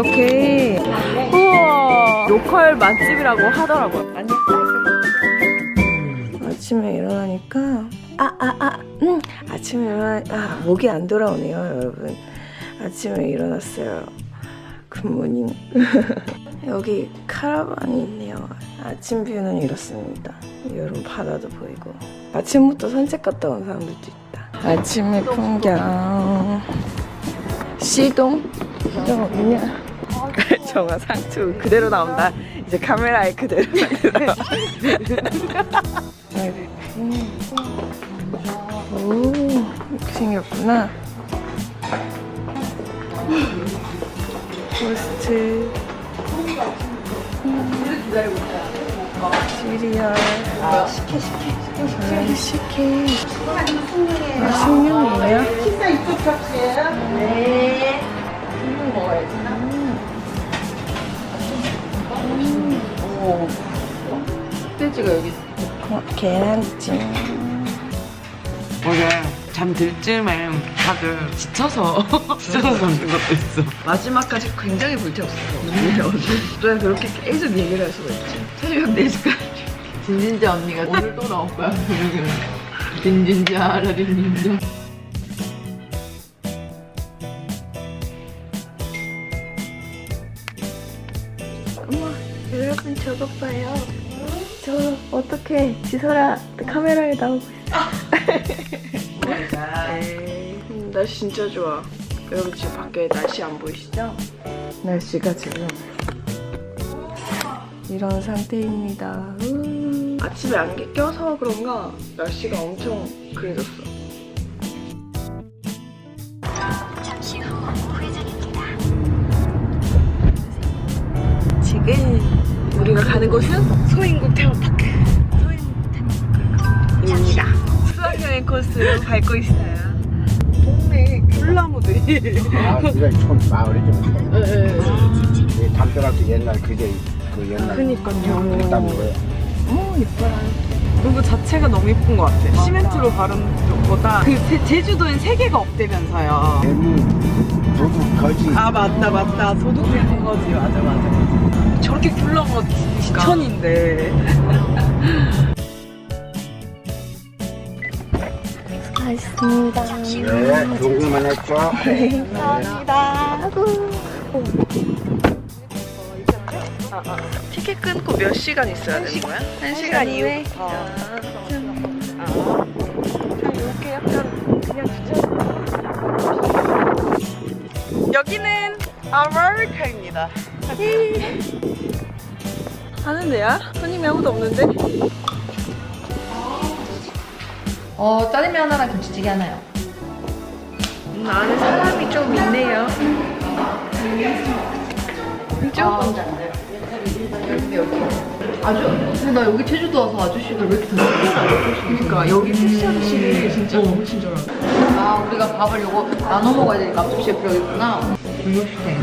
이렇게 우와 로컬 맛집이라고 하더라고요. 아니 아침에 일어나니까 아 아 아 음 아침에 일어나 아 목이 안 돌아오네요 여러분. 아침에 일어났어요. 굿모닝. 여기 카라반이 있네요. 아침 뷰는 이렇습니다. 여름 바다도 보이고 아침부터 산책 갔다 온 사람들도 있다. 아침의 풍경. 시동? 시동 없냐? 정아 상추 그대로 나온다. 이제 카메라에 그대로 나온다. 오, 이렇게 생겼구나. 포스트. 시리얼. 식혜, 식혜, 식혜. 식혜. 아, 식용이에요? 식사 이쪽 접시예요. 네. 흑돼지가 여기 어, 계란찜. 어제 잠들 쯤에 다들 지쳐서. 지쳐서 잠든 것도 있어. 마지막까지 굉장히 불태웠어. 어제 그렇게 계속 얘기를 할 수가 있지? 새벽 4시까지. 진진자 언니가 오늘 또 나올 거야. 진진자 라린진자 어떻게 지설아 카메라에 나오고 있어. 에이, 음, 날씨 진짜 좋아. 여러분 지금 밖에 날씨 안 보이시죠? 날씨가 지금 이런 상태입니다. 우. 아침에 안개 껴서 그런가 날씨가 엄청 그래졌어. 지금 우리가 가는 곳은 소인국 테마파크. 코스로 밟고 있어요. 동네 귤나무들이. 아, 촌 마을이 좀. 이 담벼락도 옛날 그게 그 옛날. 그니까요. 그랬다는 거예요. 어, 예뻐라. 로고 자체가 너무 예쁜 것 같아. 시멘트로 바른 것보다 그 제- 제주도엔 세 개가 없대면서요. 도둑 거지. 아 맞다 맞다 도둑 되는 거지 맞아 맞아. 저렇게 귤나무가 지천인데. 맛있습니다. 네, 궁금만 했죠. 감사합니다. 티켓 끊고 몇 시간 있어야 되는 거야? 한 시간 이후. 아, 아. 이렇게 약간 그냥 주차. 여기는 아메리카입니다. 하는 데야? 손님이 아무도 없는데? 어, 짜장면 하나랑 김치찌개 하나요. 음, 안에 사람이 좀 있네요. 조금 아주, 근데 나 여기 제주도 와서 아저씨가 왜 이렇게 더 그러니까 여기 택시 아저씨 진짜 너무 친절하다. 아, 우리가 밥을 요거 나눠 먹어야 되니까 앞접시에 들어있구나. 불맛있네.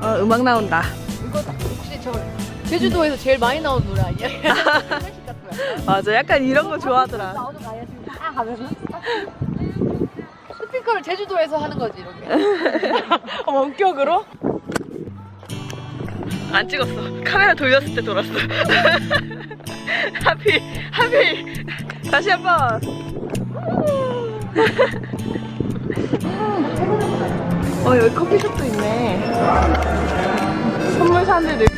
어, 음악 나온다. 제주도에서 제일 많이 나온 노래 아니야? 맞아, 약간 이런 거 좋아하더라. 나오는 거 아니야? 지금 딱 하면은? 스피커를 제주도에서 하는 거지, 이렇게. 원격으로? 안 찍었어. 카메라 돌렸을 때 돌았어. 하필, 하필. 다시 한 번. 어, 여기 커피숍도 있네. 선물 사는 있고.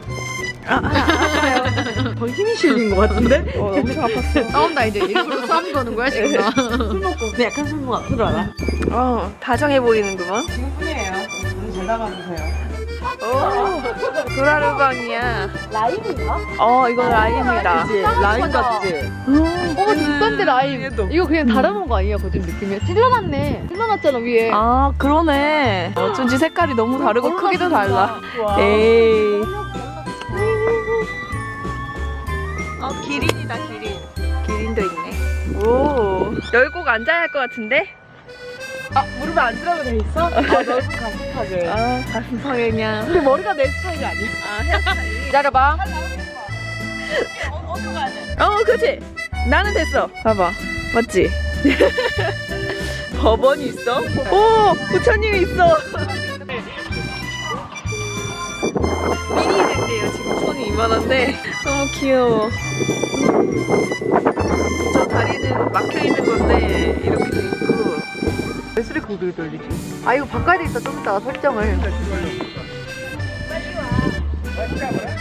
아, 아, 아파요. 더 힘이 실린 것 같은데? 어, 엄청 아팠어. 싸운다, 이제. 일부러 싸움 거는 거야, 지금 나. 네, 약간 손목 들어와라. 어, 다정해 보이는구먼. 지금 뿐이에요. 잘 담아주세요. 오, 도라르방이야. 라임인가? 어, 이거 라임이다. 라인 같지? 어 비싼데 라임. 얘도. 이거 그냥 달아놓은 거 아니야 거짓 느낌이야. 찔러놨네. 찔러놨잖아 위에. 아, 그러네. 어쩐지 색깔이 너무 다르고 크기도 달라. 에이. 어, 기린이다, 기린. 기린도 있네. 오. 열고 앉아야 할 것 같은데? 아 무릎에 앉으라고 돼 있어? 아 넓은 가슴팍을. 아, 가슴팍에 그냥. 근데 머리가 내 스타일이 아니야. 아, 헤어스타일. 기다려봐. 어, 그치? 나는 됐어. 봐봐. 맞지? 법원이 있어? 오! 부처님이 있어! 미니 된대요. 지금 손이 이만한데. 너무 귀여워. 저 다리는 막혀있는 건데, 이렇게 돼 있고. 왜 소리 고개 돌리지? 아 이거 바꿔야 되겠다 좀 이따가 설정을.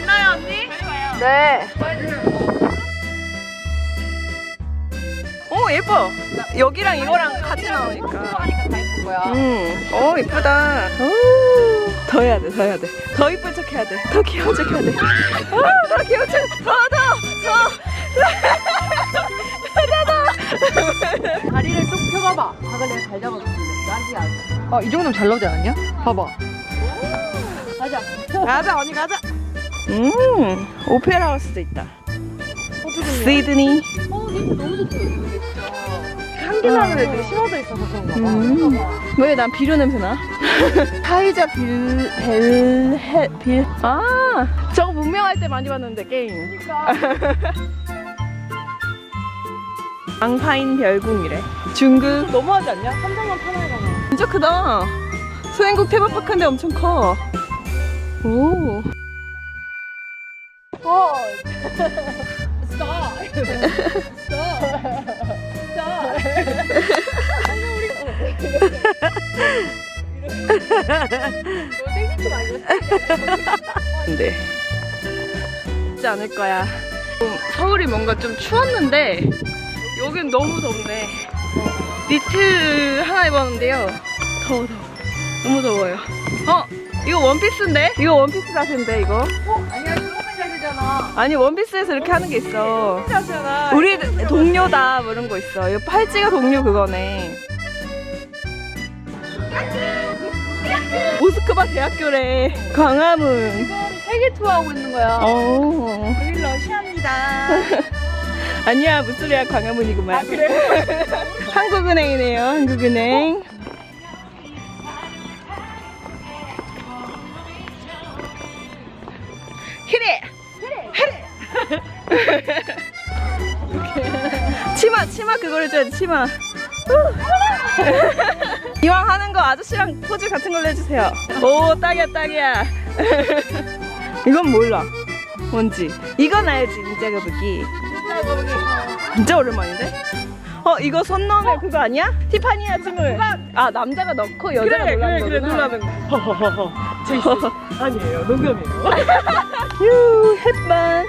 나요, 언니? 네. 오, 예뻐. 여기랑 이거랑 같이 나오니까. 하니까 다 예쁜 거야. 음, 어 이쁘다. 오, 더 해야 돼, 더 해야 돼. 더 이쁜 척 해야 돼. 더 귀여운 척 해야 돼. 아, 더 귀여운 척. 더, 더, 더. 다리를 쭉 펴봐봐. 아까 내가 잘 잡아줄게. 나한테 안. 아이 정도면 잘 나오지 않았냐? 봐봐. 가자. 가자 언니 가자. 음, 오페라 하우스도 있다. 시드니. 어 냄새 너무 좋다 향기 나는 애들이 심어져 있어서 그런가 봐. 음, 왜 난 비료 냄새 나? 타이자 빌, 벨, 해, 빌. 아, 저거 문명할 때 많이 봤는데 게임. 앙파인 별궁이래. 중국. 너무하지 않냐? 삼성만 편하잖아. 진짜 크다. 소행국 테마파크인데 엄청 커. 오. 어. 근데 쉽지 않을 거야. 좀 서울이 뭔가 좀 추웠는데 여긴 너무 덥네. 니트 하나 입었는데요. 더워 더워. 너무 더워요. 어? 이거 원피스인데? 이거 원피스 자세인데 이거? 아니야 슬로건 자세잖아. 아니 원피스에서 이렇게 하는 게 있어. 하잖아. 우리 동료다 뭐 이런 거 있어. 이거 팔찌가 동료 그거네. 모스크바 대학교래. 광화문. 세계 투어하고 있는 거야. 어. 우리 러시아입니다. 아니야 무슨 소리야 광화문이구만. 아 그래? 한국은행이네요. 한국은행. 히레. 히레. 치마 치마 그걸 해줘야지 치마. 이왕 하는 거 아저씨랑 포즈 같은 걸로 해주세요. 오 딱이야 딱이야. 이건 몰라. 뭔지. 이건 알지 진짜 거북이. 진짜 오랜만인데? 어 이거 손 넣으면 그거 아니야? 티파니 아침을 아 남자가 넣고 여자가 그래 그래 그래. 놀라는 거. 허허허허. 제이스. 아니에요 농담이에요. 휴 햇반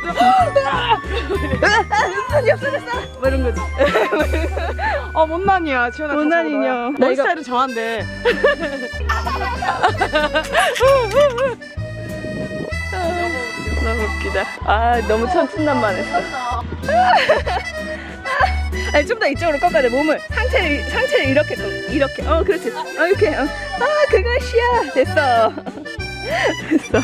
손이 없어졌어 뭐 이런 거지 어 못난이야. 못난이녀. 나너 이거- 스타일은 정한데. 너무 웃기다 아 너무 천진난만했어 아니 좀 더 이쪽으로 꺾어야 돼. 몸을. 상체를 상체를 이렇게 꺾 이렇게. 어 그렇지. 어 이렇게. 어. 아 그것이야. 됐어. 됐어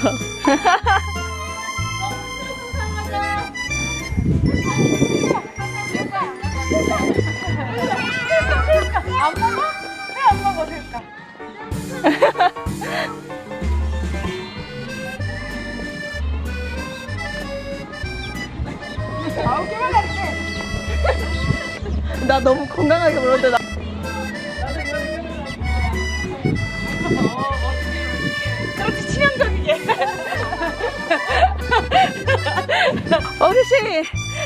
나 너무 건강하게 물었는데 나. 그렇지 치명적이게. 어르신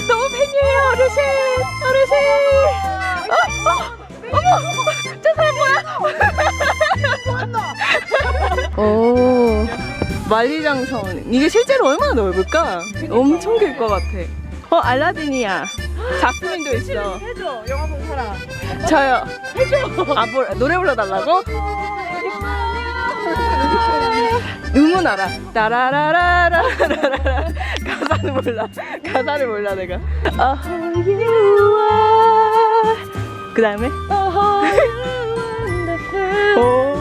너무 팬이에요 어르신 어르신. 어, 어, 어머 저 사람 뭐야? 오 만리장성. 이게 실제로 얼마나 넓을까? 엄청 길 것 같아. 어 알라딘이야 자스민도 있어 해줘 영화 본 사람. 저요. 해줘. 아, 뭐, 노래 불러달라고? 음은 알아. 따라라라라라라라. 가사는 몰라. 가사를 몰라 내가. Oh, you are. 그 다음에. 오.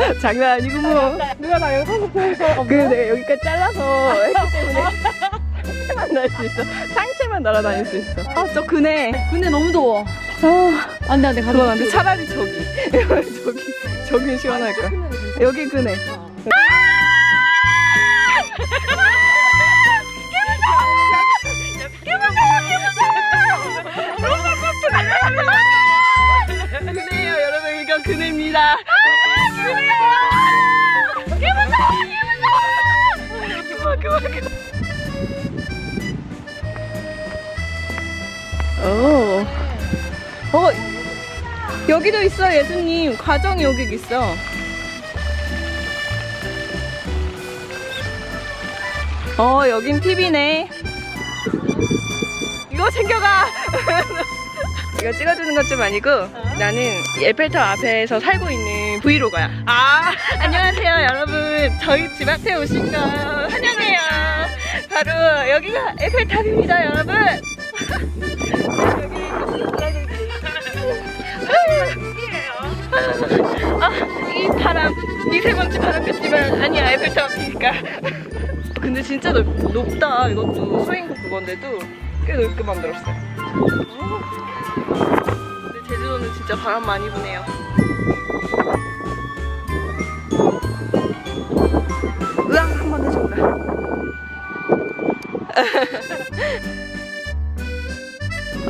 장난 아니고 뭐. 누가 나 영상 보여서 그 내가 여기까지 잘라서 했기 때문에 상체만 날 수 있어. 상체만 날아다닐 수 있어. 아, 저 그네. 근데 너무 더워. 아, 안돼 안돼 그건 안 돼. 차라리 저기. 저기, 저기 시원할 거야. 여기 그네. 오. 어, 여기도 있어, 예수님. 과정이 여기 있어. 어, 여긴 TV네. 이거 챙겨가. 이거 찍어주는 것 좀 아니고 나는 에펠탑 앞에서 살고 있는 브이로거야. 아, 안녕하세요, 여러분. 저희 집 앞에 오신 거 환영해요. 바로 여기가 에펠탑입니다, 여러분. 아, 이 바람, 미세먼지 바람 같지만 아니야 에펠탑 앞이니까. 근데 진짜 높, 높다. 이것도 소인국 그건데도 꽤 높게 만들었어요. 근데 제주도는 진짜 바람 많이 부네요. 으앙 한번 해준다.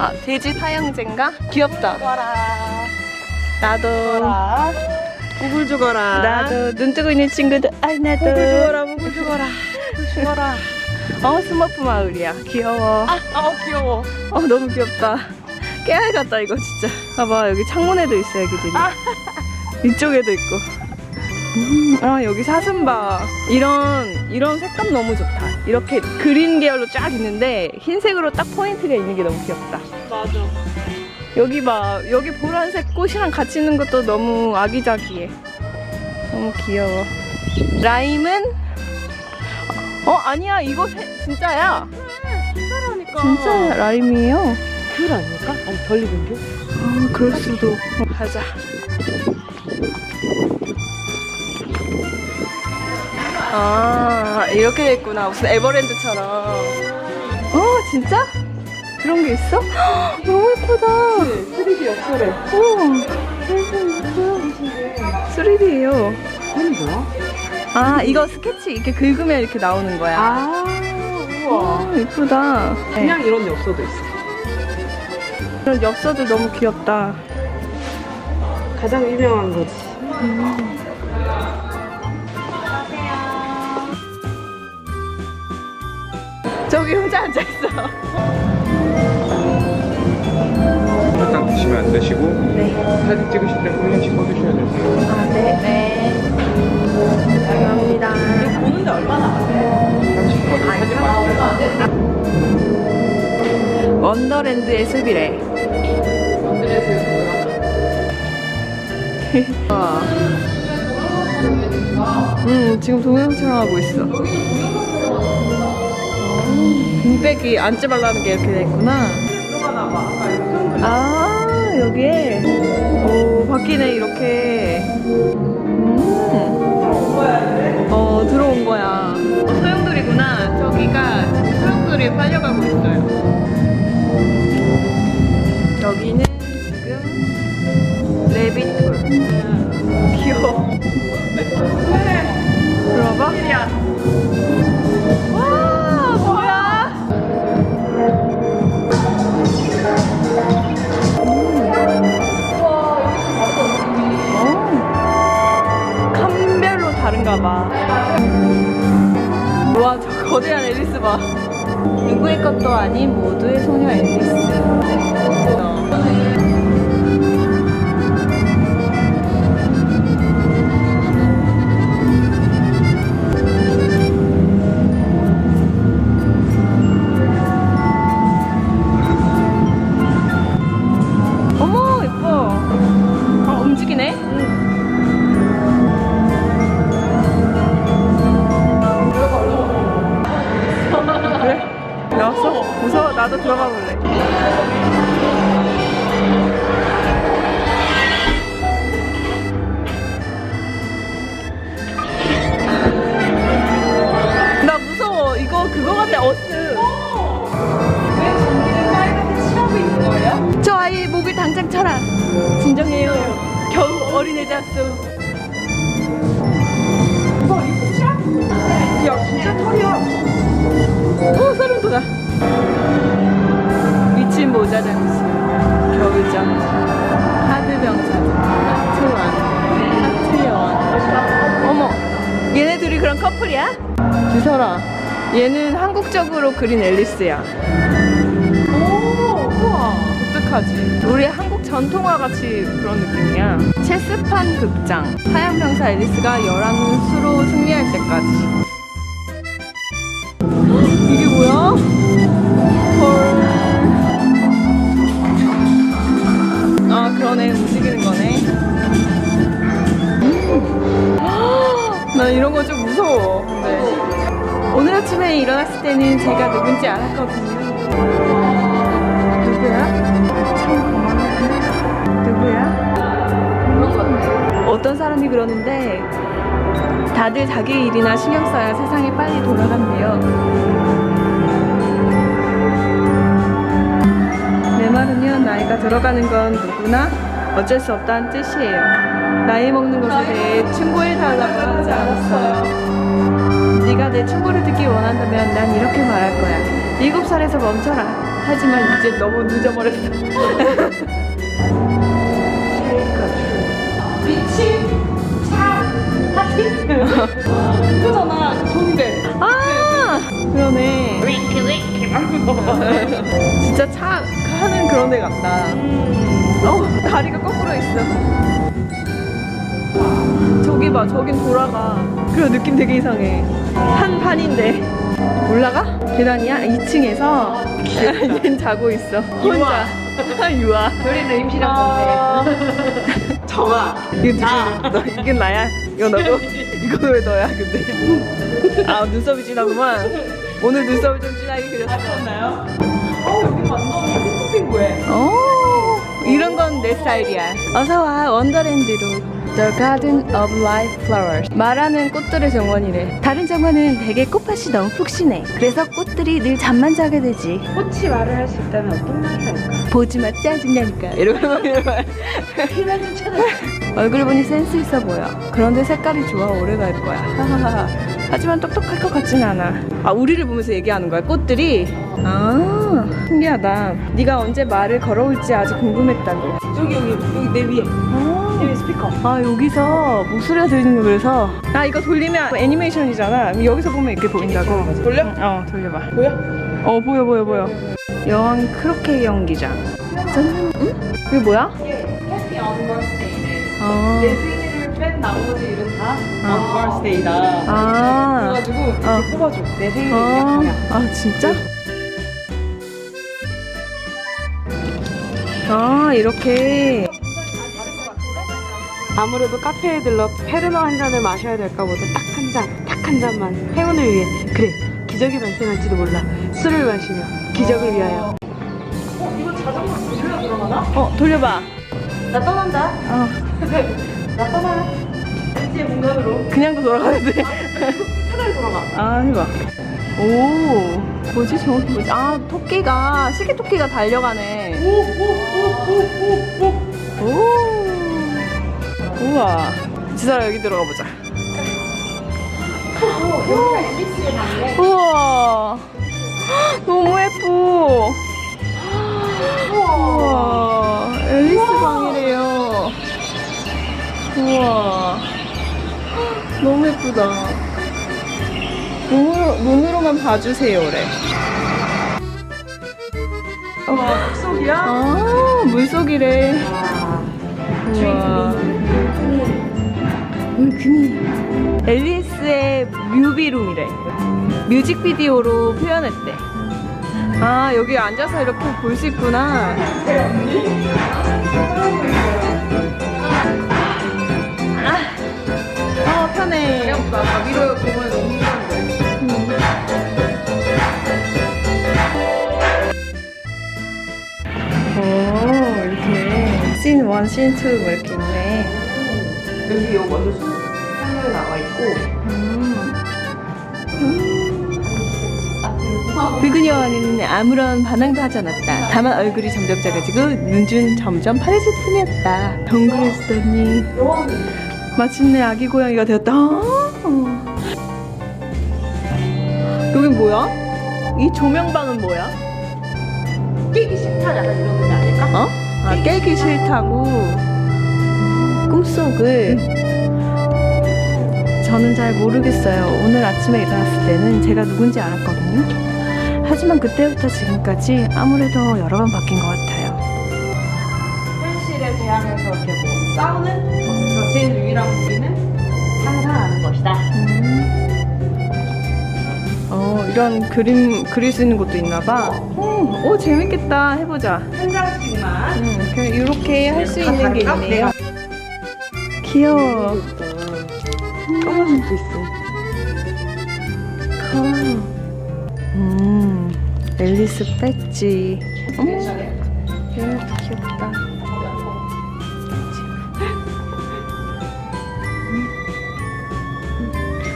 아 돼지 사형제인가? 귀엽다. 나도 구글 죽어라. 나도 눈 뜨고 있는 친구들 아 나도 목을 죽어라, 목을 죽어라. 죽어라. 어 스머프 마을이야. 귀여워. 아, 귀여워. 어 너무 귀엽다. 깨알 같다 이거 진짜. 봐봐 여기 창문에도 있어 애기들이. 이쪽에도 있고. 음, 아 여기 사슴바 이런 이런 색감 너무 좋다. 이렇게 그린 계열로 쫙 있는데 흰색으로 딱 포인트가 있는 게 너무 귀엽다. 맞아. 여기 봐 여기 보라색 꽃이랑 같이 있는 것도 너무 아기자기해. 너무 귀여워. 라임은 어 아니야 이거 세- 진짜야. 진짜라니까. 진짜 라임이에요. 귤 아닐까? 아니, 덜 익은 귤? 아, 그럴 수도. 가자. 아, 이렇게 돼 있구나. 무슨 에버랜드처럼. 어, 진짜? 그런 게 있어? 헉, 너무 예쁘다. 3D 역설해. 우와. 3D예요. 이건 뭐야? 아, 이거 스케치 이렇게 긁으면 이렇게 나오는 거야. 아, 우와. 아, 예쁘다. 그냥 이런 엽서도 있어. 이런 엽서도 너무 귀엽다. 가장 유명한 거지. 저기 혼자 앉아있어. 설탕 드시면 안 되시고 네. 사진 찍으실 때 훈련씩 꺼주셔야 돼요. 아, 네. 네. 감사합니다. 보는데 얼마나 원더랜드의 숲이래. 와. 음, 지금 동영상 촬영하고 있어. 빈백이 앉지 말라는 게 이렇게 돼 있구나. 아, 여기에. 오, 바뀌네, 이렇게. 음. 어, 들어온 거야. 소용돌이구나. 저기가 소용돌이에 빨려가고 있어요. 여기는 지금 레비톨. 귀여워. 들어봐. 그린 앨리스야. 오 우와 독특하지. 우리 한국 전통화 같이 그런 느낌이야. 체스판 극장. 하얀 병사 앨리스가 열한 수로 승리할 때까지. 헉, 이게 뭐야? 헐. 아 그러네. 움직이는 거네. 나 이런 거 좀 무서워. 근데 오늘 아침에 일어났을 때는 제가 누군지 알았거든요 누구야? 누구야? 어떤 사람이 그러는데 다들 자기 일이나 신경 써야 세상이 빨리 돌아간대요. 내 말은요, 나이가 들어가는 건 누구나 어쩔 수 없다는 뜻이에요. 나이 먹는 것에 대해 충고해달라고 하지 않았어요. 네가 내 충고를 듣기 원한다면 난 이렇게 말할 거야. 일곱 살에서 멈춰라. 하지만 이제 너무 늦어버렸어. 이거잖아, 좋은데. 아, 그러네. 진짜 차 하는 그런 데 같다. 어, 다리가 거꾸로 있어. 저기 봐, 저긴 돌아가. 그런 느낌 되게 이상해. 한 판인데. 올라가? 계단이야? 2층에서 얘는 자고 있어. 혼자. 유아. 별이는 임신한 건데. 정아. 이거 누구? 너 이건 나야? 이거 너고? 이거 왜 너야 근데? 아 눈썹이 진하구만. 오늘 눈썹을 좀 진하게 그렸었나요? 어 여기 완전 핑크핑크해. 어 이런 건 내 스타일이야. 어서 와 원더랜드로. The Garden of Life Flowers. 말하는 꽃들의 정원이래. 다른 정원은 대개 꽃밭이 너무 푹신해. 그래서 꽃들이 늘 잠만 자게 되지. 꽃이 말을 할 수 있다면 어떤 말을 할까? 보지 마 짜증나니까 이러고 이러고 얼굴 보니 센스 있어 보여 그런데 색깔이 좋아 오래 갈 거야 하하하 하지만 똑똑할 것 같진 않아 아 우리를 보면서 얘기하는 거야 꽃들이 아 신기하다 네가 언제 말을 걸어올지 아주 궁금했다고 저기 여기 여기 내 위에. 아, 내 위에 스피커. 아 여기서 목소리가 들리는 거 그래서 아 이거 돌리면 애니메이션이잖아 여기서 보면 이렇게 보인다고 돌려? 응, 어 돌려봐 보여? 어 보여 보여 보여 여왕 크로케 경기장 짠 응? 이게 뭐야? 해피 언버스데이네. 아, 내 생일을 뺀 나머지 일은 다 언버스데이다. 아, 그래가지고 이렇게 어. 뽑아줘. 내 생일이 아, 그냥 아 진짜? 아 이렇게 아무래도 카페에 들러 페르노 한 잔을 마셔야 될까 보다 딱 한 잔, 딱 한 잔만 행운을 위해 그래 기적이 발생할지도 몰라. 술을 마시며 기적을 위하여. 어 돌려봐. 나 떠난다. 어. 나 떠나. 이제 공간으로. 그냥도 돌아가는데 페달 돌아가. 아 해봐. 오 뭐지 정확히 뭐지? 아 토끼가 시계 토끼가 달려가네. 오 우와. 지사라 여기 들어가 보자. 우와. 너무 예뻐 우와. 앨리스 방이래요. 우와. 너무 예쁘다. 눈으로, 눈으로만 봐주세요래 물속이야? 아 물속이래. 우와 음, 오늘 금이 앨리스의 뮤비룸이래. 뮤직비디오로 표현했대. 아 여기 앉아서 이렇게 볼 수 있구나. 아, 아 편해. 어렵다 위로 보면 너무 힘든데. 오 이렇게. 씬 1, 씬2 이렇게 여기 여기 먼저 선물 나와 있고 붉은 여왕은 아무런 반응도 하지 않았다. 다만 얼굴이 점점 작아지고 눈준 점점 파래질 뿐이었다. 덩그러지더니 마침내 아기 고양이가 되었다. 아. 여긴 뭐야? 이 조명방은 뭐야? 끼기 싫다 약간 이런 게 아닐까? 어? 아 깨기 싫다고 꿈속을 저는 잘 모르겠어요. 오늘 아침에 일어났을 때는 제가 누군지 알았거든요. 하지만 그때부터 지금까지 아무래도 여러 번 바뀐 것 같아요. 현실에 대항해서 이렇게 뭐 싸우는 거기서 제일 유일한 무기는 상상하는 것이다. 어 이런 그림 그릴 수 있는 것도 있나 봐. 음, 오 재밌겠다. 해보자. 한 장씩만. 음, 그냥 이렇게 할수다 있는 게? 있네요. 귀여워. 까만색도 있어. 커. 음, 앨리스 배지. 어머, 얘도 귀엽다.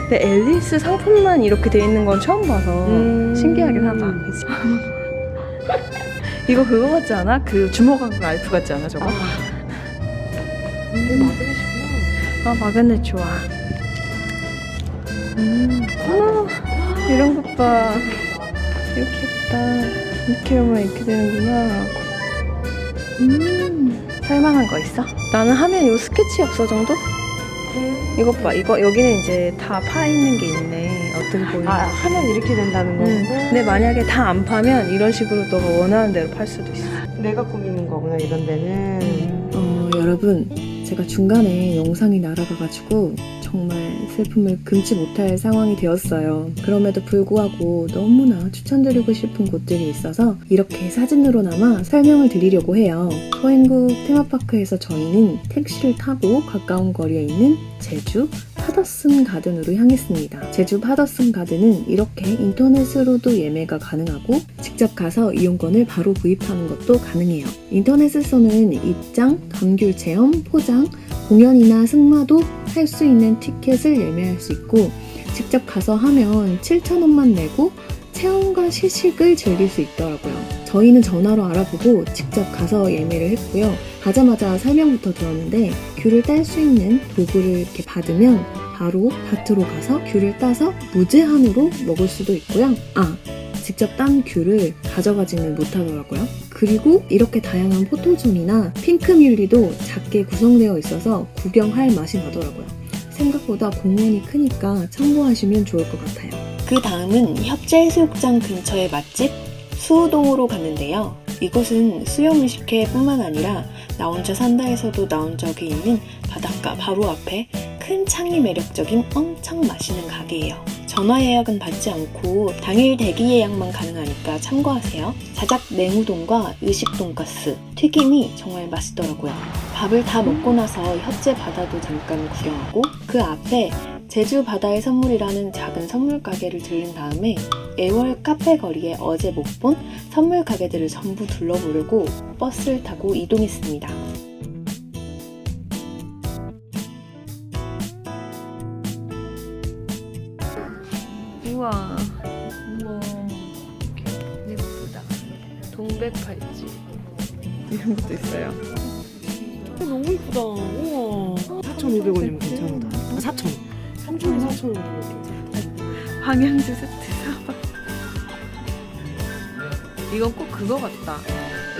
근데 앨리스 상품만 이렇게 돼 있는 건 처음 봐서 신기하긴 하다. 그치? 이거 그거 같지 않아? 그 주먹왕국 알프 같지 않아 저거? 아 마그넷 좋아. 음, 어머, 이런 것 봐. 이렇게 예쁘다. 이렇게 하면 이렇게 되는구나. 음, 살만한 거 있어? 나는 하면 요 스케치업서 정도? 이것 봐, 이거 여기는 이제 다 파 있는 게 있네. 어떻게 보이는? 아 하면 이렇게 된다는 거고 음, 근데 만약에 다 안 파면 이런 식으로 너가 원하는 대로 팔 수도 있어. 내가 꾸미는 거구나 이런 데는 어, 여러분, 제가 중간에 영상이 날아가가지고 정말 슬픔을 금치 못할 상황이 되었어요. 그럼에도 불구하고 너무나 추천드리고 싶은 곳들이 있어서 이렇게 사진으로나마 설명을 드리려고 해요. 서행국 테마파크에서 저희는 택시를 타고 가까운 거리에 있는 제주 파더슨 가든으로 향했습니다. 제주 파더슨 가든은 이렇게 인터넷으로도 예매가 가능하고 직접 가서 이용권을 바로 구입하는 것도 가능해요. 인터넷에서는 입장, 감귤 체험, 포장, 공연이나 승마도 할 수 있는 티켓을 예매할 수 있고 직접 가서 하면 7,000원만 내고 체험과 시식을 즐길 수 있더라고요. 저희는 전화로 알아보고 직접 가서 예매를 했고요. 가자마자 설명부터 들었는데 귤을 딸 수 있는 도구를 이렇게 받으면 바로 밭으로 가서 귤을 따서 무제한으로 먹을 수도 있고요. 아, 직접 딴 귤을 가져가지는 못하더라고요. 그리고 이렇게 다양한 포토존이나 핑크뮬리도 작게 구성되어 있어서 구경할 맛이 나더라고요. 생각보다 공원이 크니까 참고하시면 좋을 것 같아요. 그 다음은 협재해수욕장 근처의 맛집 수우동으로 갔는데요. 이곳은 수영의식회뿐만 아니라 나 혼자 산다에서도 나온 적이 있는 바닷가 바로 앞에 큰 창이 매력적인 엄청 맛있는 가게예요. 전화 예약은 받지 않고 당일 대기 예약만 가능하니까 참고하세요. 자작 냉우동과 의식 돈가스, 튀김이 정말 맛있더라고요. 밥을 다 먹고 나서 협재 바다도 잠깐 구경하고 그 앞에 제주 바다의 선물이라는 작은 선물 가게를 들른 다음에 애월 카페 거리에 어제 못 본 선물 가게들을 전부 둘러보려고 버스를 타고 이동했습니다. 우와, 우와, 예쁘다. 동백팔찌 이런 것도 있어요. 너무 이쁘다 방향제 세트. 이건 꼭 그거 같다.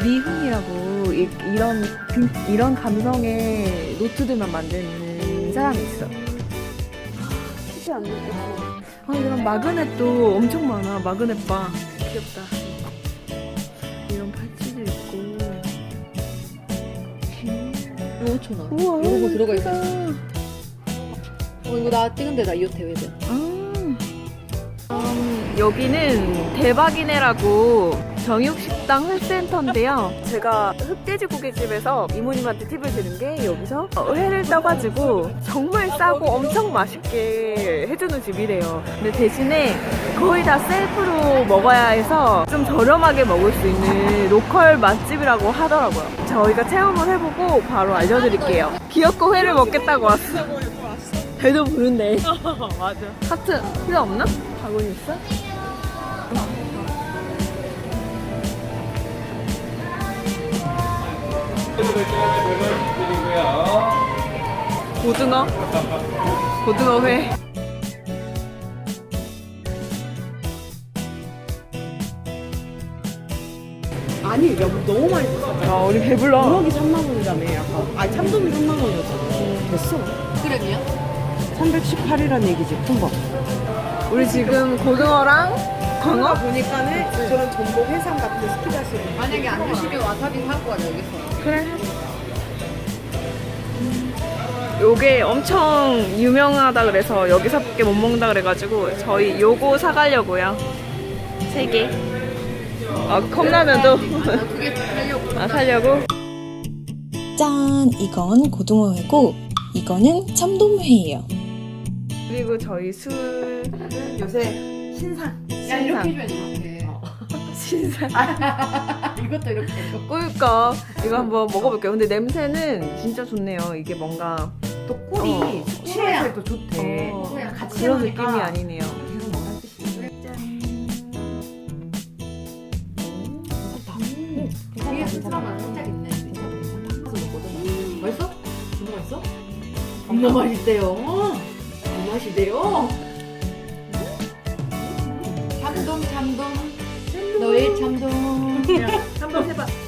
리훈이라고 이, 이런 등- 이런 감성의 노트들만 만드는 사람이 있어. 쉽지 않네 아 이런 마그넷도 엄청 많아. 마그넷 봐. 귀엽다. 이런 팔찌도 있고. 5천 원. 우와. 이런 거 들어가 있어. 어 이거 나 찍은 데다 이옷 대회든. 아. 음, 여기는 대박이네라고 정육식당 회센터인데요. 제가 흑돼지 고깃집에서 이모님한테 팁을 드린 게 여기서 회를 떠가지고 정말 싸고 엄청 맛있게 해주는 집이래요. 근데 대신에 거의 다 셀프로 먹어야 해서 좀 저렴하게 먹을 수 있는 로컬 맛집이라고 하더라고요. 저희가 체험을 해보고 바로 알려드릴게요. 귀엽고 회를 먹겠다고 왔어. 배도 부른데. 맞아. 하트 필요 없나? 바구니 있어? 고등어? 고등어 회. 아니 야 너무 많이 줬어 아, 우리 배불러. 우럭이 3만 원이라며 아까 아니 참돔이 3만 원이었잖아 됐어 그래요? 318이란 얘기지 큰 거 우리 지금 고등어랑 광어? 보니까는 저런 전복 해삼 같은 거 스키다 쓰고 만약에 안 드시면 와사비 사고 가자 여기서. 그래. 요게 엄청 유명하다 그래서 여기서밖에 못 먹는다 그래가지고 저희 요거 사가려고요. 세 개. 아 컵라면도. 그게 살려고. 아 사려고. 짠! 이건 고등어회고 이거는 참돔회예요. 그리고 저희 술 요새 신상 야 이렇게 신상. 나한테. 이것도 이렇게 해줘. 꿀꺽 이거 한번 먹어볼게요. 근데 냄새는 진짜 좋네요. 이게 뭔가 또 꿀이 어. 숙취해서 또 좋대 어, 같이 그런 먹으니까 느낌이 아니네요. 계속 먹는 뜻이지 뒤에 스스로만 살짝 있네. 괜찮다 괜찮다. 맛있어? 너무 맛있어? 겁나 맛있대요. 너 나오시대요. 참돔 참돔 너의 참돔. 한번 해봐.